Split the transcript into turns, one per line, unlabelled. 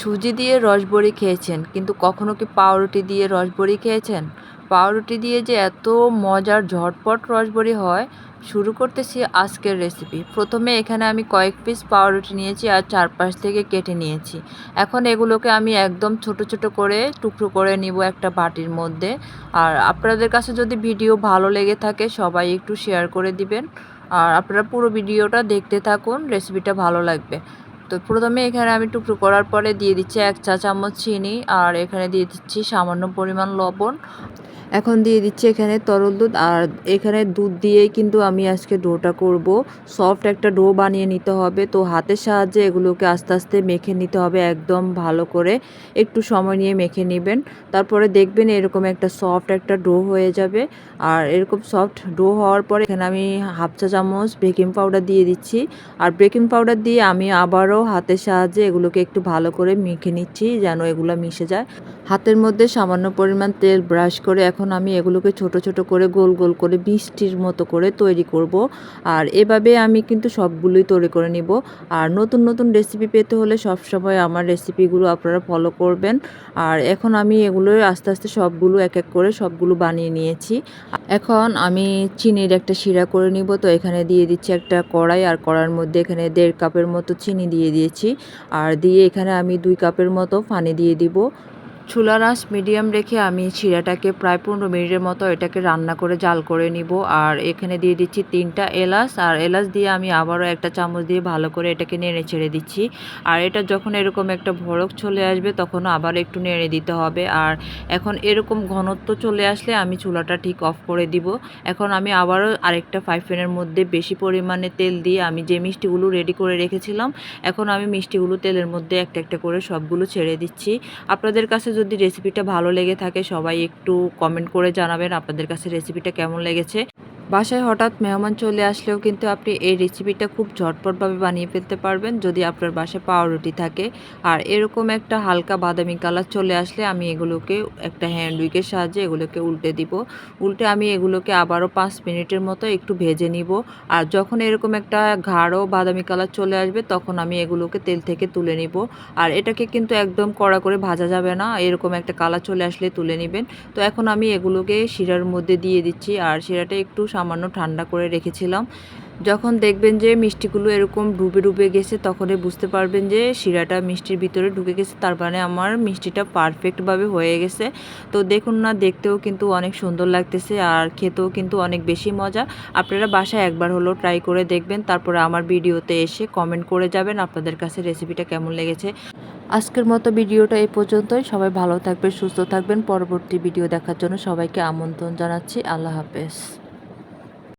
সুজি দিয়ে রসবড়ি খেয়েছেন, কিন্তু কখনো কি পাউরুটি দিয়ে রসবড়ি খেয়েছেন? পাউরুটি দিয়ে যে এত মজার ঝটপট রসবড়ি হয়, শুরু করতেছি আজকের রেসিপি প্রথমে এখানে আমি কয়েক পিস পাউরুটি নিয়েছি আর চারপাশ থেকে কেটে নিয়েছি। এখন এগুলোকে আমি একদম ছোট ছোট করে, টুকরো করে নিব একটা বাটির মধ্যে। আর আপনাদের কাছে যদি ভিডিও ভালো লেগে থাকে, সবাই একটু শেয়ার করে দিবেন। আর আপনারা পুরো ভিডিওটা দেখতে থাকুন রেসিপিটা ভালো লাগবে। তো প্রথমে এখানে আমি টুকরো করার পরে দিয়ে দিচ্ছি এক চা চামচ চিনি আর এখানে দিয়ে দিচ্ছি সামান্য পরিমাণ লবণ। এখন দিয়ে দিচ্ছি এখানে তরল দুধ। আর এখানে দুধ দিয়েই কিন্তু আমি আজকে ডোটা করব। সফট একটা ডো বানিয়ে নিতে হবে। তো হাতের সাহায্যে এগুলোকে আস্তে আস্তে মেখে নিতে হবে একদম ভালো করে। একটু সময় নিয়ে মেখে নেবেন। তারপরে দেখবেন এরকম একটা সফট একটা ডো হয়ে যাবে। আর এরকম সফট ডো হওয়ার পরে এখানে আমি হাফ চা চামচ বেকিং পাউডার দিয়ে দিচ্ছি। আর বেকিং পাউডার দিয়ে আমি আবারও হাতের সাহায্যে এগুলোকে একটু ভালো করে মেখে নিচ্ছি যেন এগুলো মিশে যায়। হাতের মধ্যে সামান্য পরিমাণ তেল ব্রাশ করে এখন আমি এগুলোকে ছোট ছোট করে গোল গোল করে বৃষ্টির মতো করে তৈরি করব। আর এভাবে আমি কিন্তু সবগুলোই তৈরি করে নিব। আর নতুন নতুন রেসিপি পেতে হলে সবসময় আমার রেসিপিগুলো আপনারা ফলো করবেন। আর এখন আমি এগুলো আস্তে আস্তে সবগুলো এক এক করে সবগুলো বানিয়ে নিয়েছি। এখন আমি চিনির একটা শিরা করে নিব। তো এখানে দিয়ে দিচ্ছি একটা কড়াই। আর কড়ার মধ্যে এখানে দেড় কাপের মতো চিনি দিয়ে দিয়েছি। আর দিয়ে এখানে আমি দুই কাপের মতো পানি দিয়ে দিব। চুলার আঁচ মিডিয়াম রেখে আমি শিরাটাকে প্রায় পনেরো মিনিটের মতো এটাকে রান্না করে জাল করে নিব। আর এখানে দিয়ে দিচ্ছি তিনটা এলাচ। আর এলাচ দিয়ে আমি আবারও একটা চামচ দিয়ে ভালো করে এটাকে নেড়ে ছেড়ে দিচ্ছি। আর এটা যখন এরকম একটা ভরক চলে আসবে তখন আবার একটু নেড়ে দিতে হবে। আর এখন এরকম ঘনত্ব চলে আসলে আমি চুলাটা ঠিক অফ করে দিব। এখন আমি আবারও আরেকটা ফাইভ প্যানের মধ্যে বেশি পরিমাণে তেল দিয়ে আমি যে মিষ্টিগুলো রেডি করে রেখেছিলাম, এখন আমি মিষ্টিগুলো তেলের মধ্যে একটা একটা করে সবগুলো ছেড়ে দিচ্ছি। আপনাদের কাছে যদি রেসিপিটা ভালো লেগে থাকে সবাই একটু কমেন্ট করে জানাবেন আপনাদের কাছে রেসিপিটা কেমন লেগেছে। বাসায় হঠাৎ মেহমান চলে আসলেও কিন্তু আপনি এই রেসিপিটা খুব ঝটপটভাবে বানিয়ে ফেলতে পারবেন যদি আপনার বাসায় পাউরুটি থাকে। আর এরকম একটা হালকা বাদামি কালার চলে আসলে আমি এগুলোকে একটা হ্যান্ড উইকের সাহায্যে এগুলোকে উল্টে দিব। উল্টে আমি এগুলোকে আবারও পাঁচ মিনিটের মতো একটু ভেজে নিব। আর যখন এরকম একটা ঘাড়ো বাদামি কালার চলে আসবে তখন আমি এগুলোকে তেল থেকে তুলে নিব। আর এটাকে কিন্তু একদম কড়া করে ভাজা যাবে না। এরকম একটা কালার চলে আসলে তুলে নেবেন। তো এখন আমি এগুলোকে শিরার মধ্যে দিয়ে দিচ্ছি। আর শিরাটা একটু সামান্য ঠান্ডা করে রেখেছিলাম। যখন দেখবেন যে মিষ্টিগুলো এরকম ডুবে ডুবে গেছে, তখনই বুঝতে পারবেন যে শিরাটা মিষ্টির ভিতরে ঢুকে গেছে, তার মানে আমার মিষ্টিটা পারফেক্টভাবে হয়ে গেছে। তো দেখুন না, দেখতেও কিন্তু অনেক সুন্দর লাগতেছে আর খেতেও কিন্তু অনেক বেশি মজা। আপনারা বাসায় একবার হলো ট্রাই করে দেখবেন, তারপরে আমার ভিডিওতে এসে কমেন্ট করে যাবেন আপনাদের কাছে রেসিপিটা কেমন লেগেছে। আজকের মতো ভিডিওটা এই পর্যন্তই। সবাই ভালো থাকবেন, সুস্থ থাকবেন। পরবর্তী ভিডিও দেখার জন্য সবাইকে আমন্ত্রণ জানাচ্ছি। আল্লাহ হাফেজ।